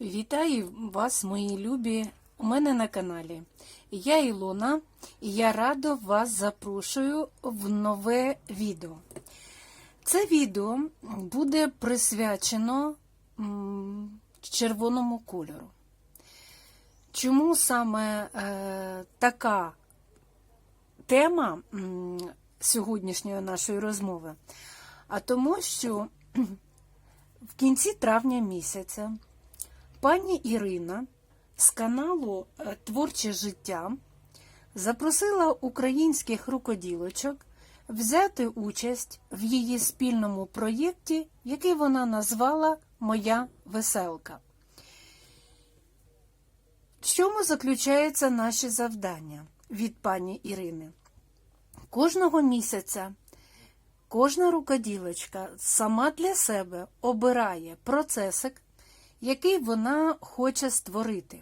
Вітаю вас, мої любі, у мене на каналі. Я Ілона, і я радо вас запрошую в нове відео. Це відео буде присвячено червоному кольору. Чому саме е, така тема сьогоднішньої нашої розмови? А тому, що в кінці травня місяця пані Ірина з каналу е, Творче життя запросила українських рукоділочок взяти участь в її спільному проєкті, який вона назвала Моя веселка. В чому заключаються наші завдання від пані Ірини? Кожного місяця кожна рукоділочка сама для себе обирає процесик, який вона хоче створити.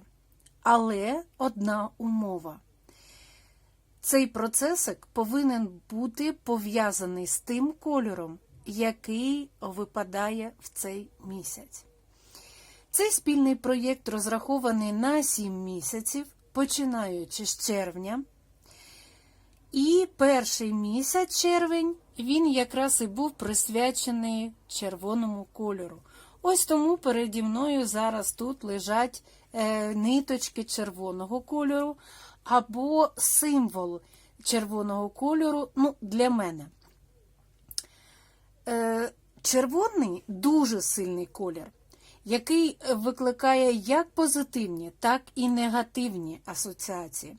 Але одна умова. Цей процесик повинен бути пов'язаний з тим кольором, який випадає в цей місяць. Цей спільний проєкт розрахований на 7 місяців, починаючи з червня. І перший місяць червень він якраз і був присвячений червоному кольору. Ось тому переді мною зараз тут лежать е, ниточки червоного кольору або символ червоного кольору ну, для мене. Е, червоний дуже сильний колір, який викликає як позитивні, так і негативні асоціації.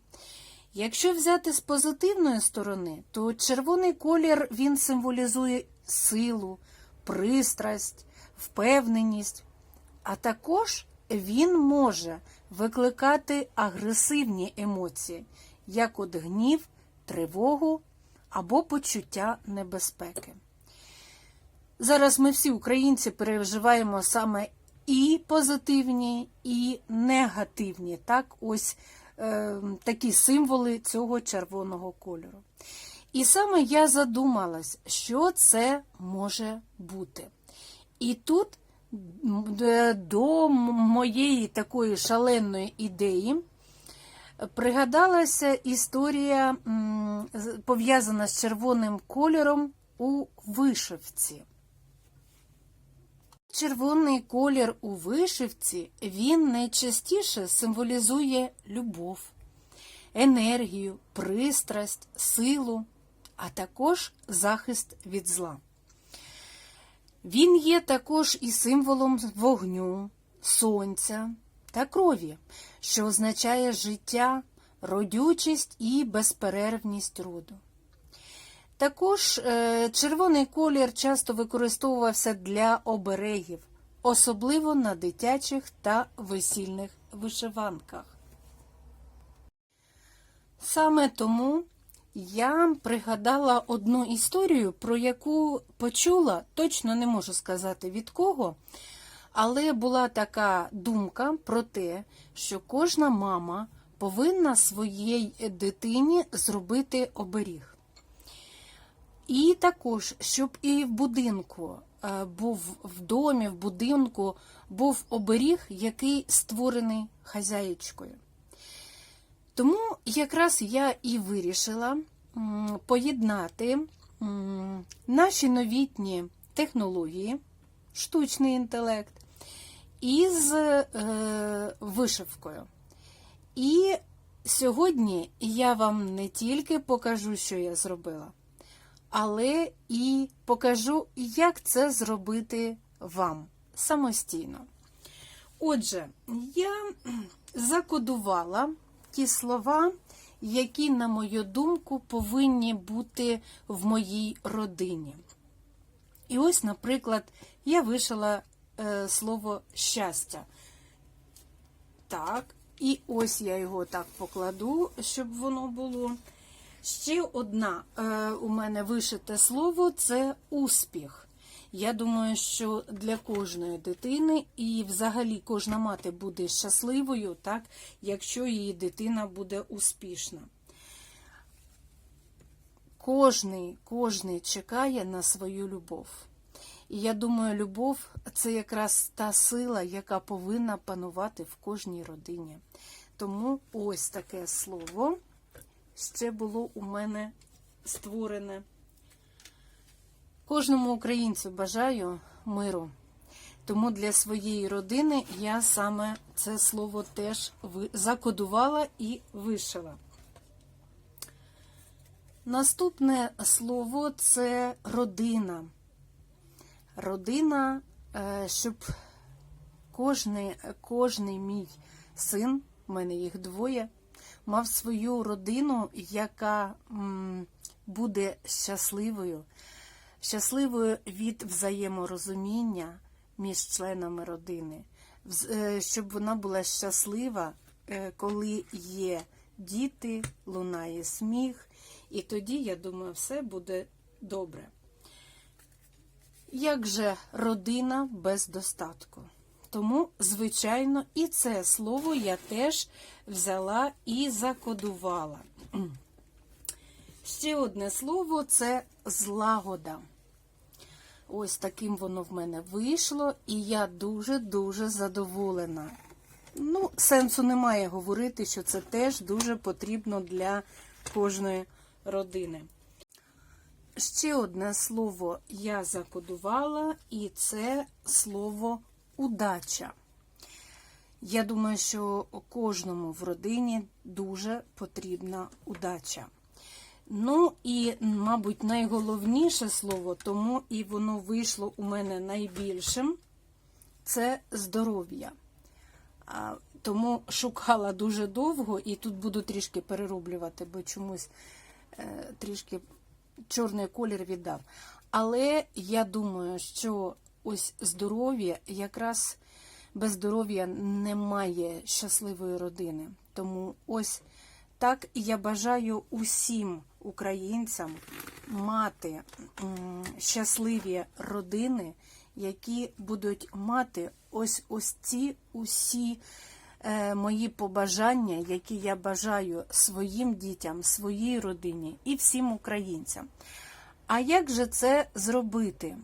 Якщо взяти з позитивної сторони, то червоний колір він символізує силу, пристрасть, впевненість, а також він може викликати агресивні емоції, як от гнів, тривогу або почуття небезпеки. Зараз ми всі українці переживаємо саме і позитивні, і негативні, так, ось е, такі символи цього червоного кольору. І саме я задумалась, що це може бути. І тут до моєї такої шаленої ідеї пригадалася історія, пов'язана з червоним кольором у вишивці. Червоний колір у вишивці він найчастіше символізує любов, енергію, пристрасть, силу, а також захист від зла. Він є також і символом вогню, сонця та крові, що означає життя, родючість і безперервність роду. Також е, червоний колір часто використовувався для оберегів, особливо на дитячих та весільних вишиванках. Саме тому я пригадала одну історію, про яку почула, точно не можу сказати від кого, але була така думка про те, що кожна мама повинна своїй дитині зробити оберіг. І також, щоб і в будинку е, був в домі, в будинку був оберіг, який створений хазяєчкою. Тому якраз я і вирішила поєднати наші новітні технології, штучний інтелект із е, вишивкою. І сьогодні я вам не тільки покажу, що я зробила, але і покажу, як це зробити вам самостійно. Отже, я закодувала ті слова, які, на мою думку, повинні бути в моїй родині. І ось, наприклад, я вишила е, слово щастя. Так, і ось я його так покладу, щоб воно було. Ще одна е, у мене вишите слово це успіх. Я думаю, що для кожної дитини і взагалі кожна мати буде щасливою, так, якщо її дитина буде успішна. Кожний, кожний чекає на свою любов. І я думаю, любов це якраз та сила, яка повинна панувати в кожній родині. Тому ось таке слово ще було у мене створене. Кожному українцю бажаю миру. Тому для своєї родини я саме це слово теж закодувала і вишила. Наступне слово це родина. Родина, е, щоб кожний, кожний мій син, в мене їх двоє, мав свою родину, яка буде щасливою, щасливою від взаєморозуміння між членами родини, е, щоб вона була щаслива, е, коли є діти, лунає сміх, і тоді, я думаю, все буде добре. Як же родина без достатку? Тому, звичайно, і це слово я теж взяла і закодувала. Ще одне слово це злагода. Ось таким воно в мене вийшло, і я дуже-дуже задоволена. Ну, сенсу немає говорити, що це теж дуже потрібно для кожної родини. Ще одне слово я закодувала, і це слово удача. Я думаю, що кожному в родині дуже потрібна удача. Ну і, мабуть, найголовніше слово, тому і воно вийшло у мене найбільшим це здоров'я. Тому шукала дуже довго, і тут буду трішки перероблювати, бо чомусь е, трішки чорний колір віддав. Але я думаю, що ось здоров'я, якраз без здоров'я немає щасливої родини. Тому ось так я бажаю усім українцям мати щасливі родини, які будуть мати ось ось ці усі е, мої побажання, які я бажаю своїм дітям, своїй родині і всім українцям. А як же це зробити?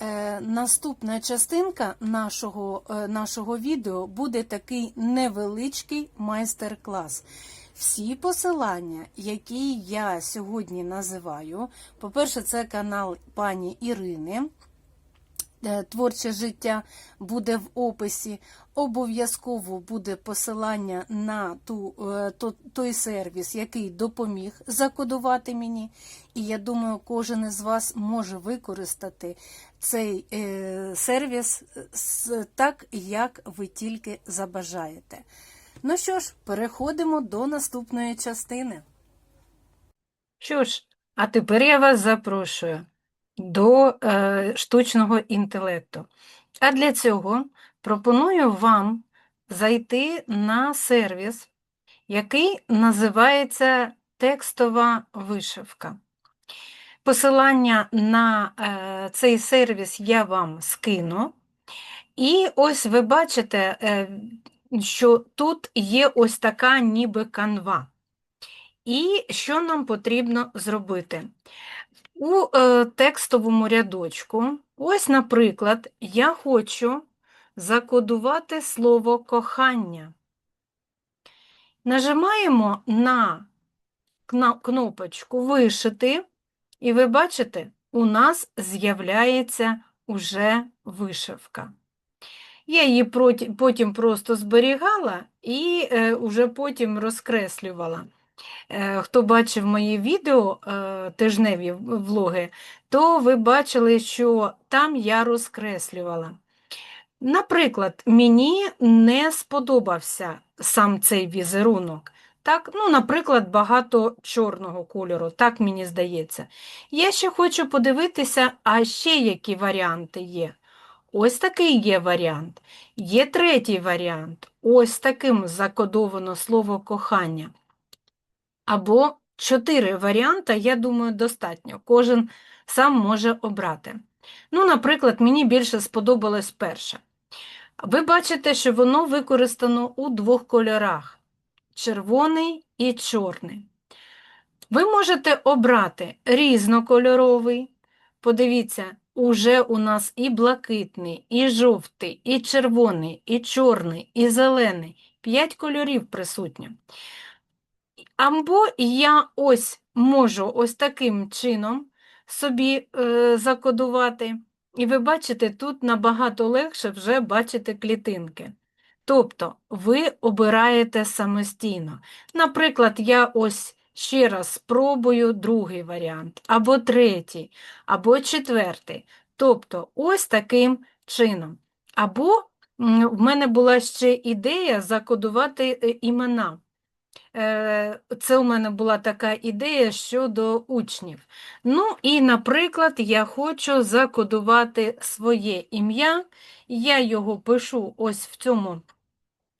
Е, наступна частинка нашого, е, нашого відео буде такий невеличкий майстер-клас. Всі посилання, які я сьогодні називаю, по-перше, це канал пані Ірини. Е, Творче життя буде в описі. Обов'язково буде посилання на ту, е, то- той сервіс, який допоміг закодувати мені. І я думаю, кожен із вас може використати цей е, сервіс так, як ви тільки забажаєте. Ну що ж, переходимо до наступної частини. Що ж, а тепер я вас запрошую до е, штучного інтелекту. А для цього пропоную вам зайти на сервіс, який називається Текстова вишивка. Посилання на е, цей сервіс я вам скину. І ось ви бачите, е, що тут є ось така ніби канва. І що нам потрібно зробити? У е, текстовому рядочку, ось, наприклад, я хочу закодувати слово кохання. Нажимаємо на кнопочку Вишити, і ви бачите, у нас з'являється уже вишивка. Я її потім просто зберігала і е, уже потім розкреслювала. Е, Хто бачив мої відео, е, тижневі влоги, то ви бачили, що там я розкреслювала. Наприклад, мені не сподобався сам цей візерунок. Так, ну, наприклад, багато чорного кольору, так мені здається. Я ще хочу подивитися, а ще які варіанти є. Ось такий є варіант. Є третій варіант. Ось таким закодовано слово кохання. Або чотири варіанти, я думаю, достатньо. Кожен сам може обрати. Ну, наприклад, мені більше сподобалось перше. Ви бачите, що воно використано у двох кольорах червоний і чорний. Ви можете обрати різнокольоровий. Подивіться, уже у нас і блакитний, і жовтий, і червоний, і чорний, і зелений. П'ять кольорів присутні. Або я ось можу ось таким чином собі е, закодувати. І ви бачите, тут набагато легше вже бачити клітинки. Тобто ви обираєте самостійно. Наприклад, я ось ще раз спробую другий варіант, або третій, або четвертий. Тобто, ось таким чином. Або в мене була ще ідея закодувати е, імена. Е, Це у мене була така ідея щодо учнів. Ну і, наприклад, я хочу закодувати своє ім'я. Я його пишу ось в цьому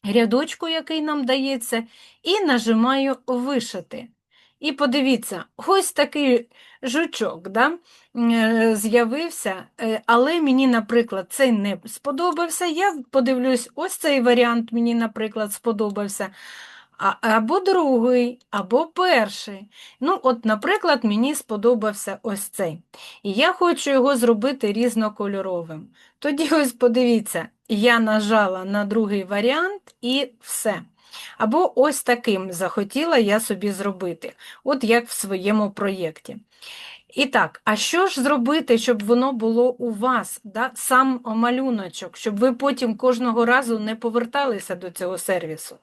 рядочку, який нам дається, і нажимаю вишити. І подивіться, ось такий жучок да, е, з'явився, е, але мені, наприклад, цей не сподобався. Я подивлюсь, ось цей варіант мені, наприклад, сподобався. Або другий, або перший. Ну, от, наприклад, мені сподобався ось цей. І я хочу його зробити різнокольоровим. Тоді ось подивіться, я нажала на другий варіант і все. Або ось таким захотіла я собі зробити, от як в своєму проєкті. І так, а що ж зробити, щоб воно було у вас, да? сам малюночок, щоб ви потім кожного разу не поверталися до цього сервісу?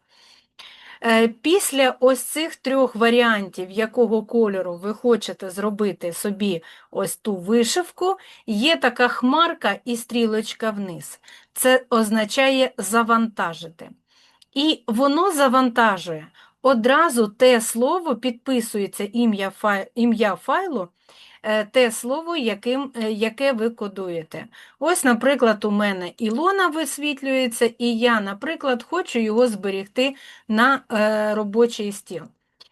Е, Після ось цих трьох варіантів, якого кольору ви хочете зробити собі ось ту вишивку, є така хмарка і стрілочка вниз. Це означає завантажити. І воно завантажує. Одразу те слово підписується ім'я фай... ім'я файлу, е, те слово, яким, е, яке ви кодуєте. Ось, наприклад, у мене Ілона висвітлюється, і я, наприклад, хочу його зберігти на е, робочий стіл.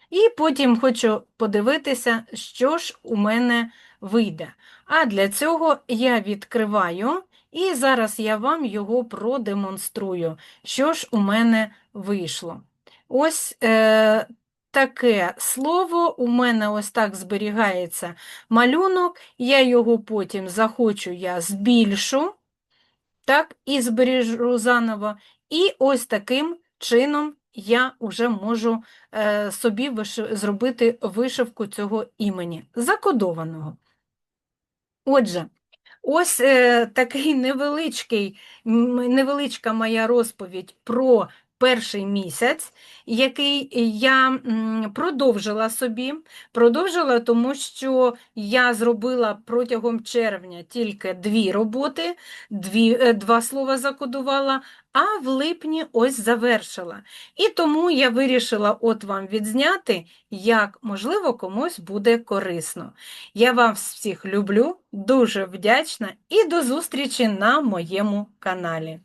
І потім хочу подивитися, що ж у мене вийде. А для цього я відкриваю, і зараз я вам його продемонструю, що ж у мене вийшло. Ось е, таке слово у мене ось так зберігається малюнок, я його потім захочу, я збільшу, так, і збережу заново. І ось таким чином я вже можу е, собі виши- зробити вишивку цього імені, закодованого. Отже, ось е, такий невеличкий, невеличка моя розповідь про перший місяць, який я продовжила собі. Продовжила, тому що я зробила протягом червня тільки дві роботи, дві, е, два слова закодувала, а в липні ось завершила. І тому я вирішила от вам відзняти, як, можливо, комусь буде корисно. Я вас всіх люблю, дуже вдячна і до зустрічі на моєму каналі.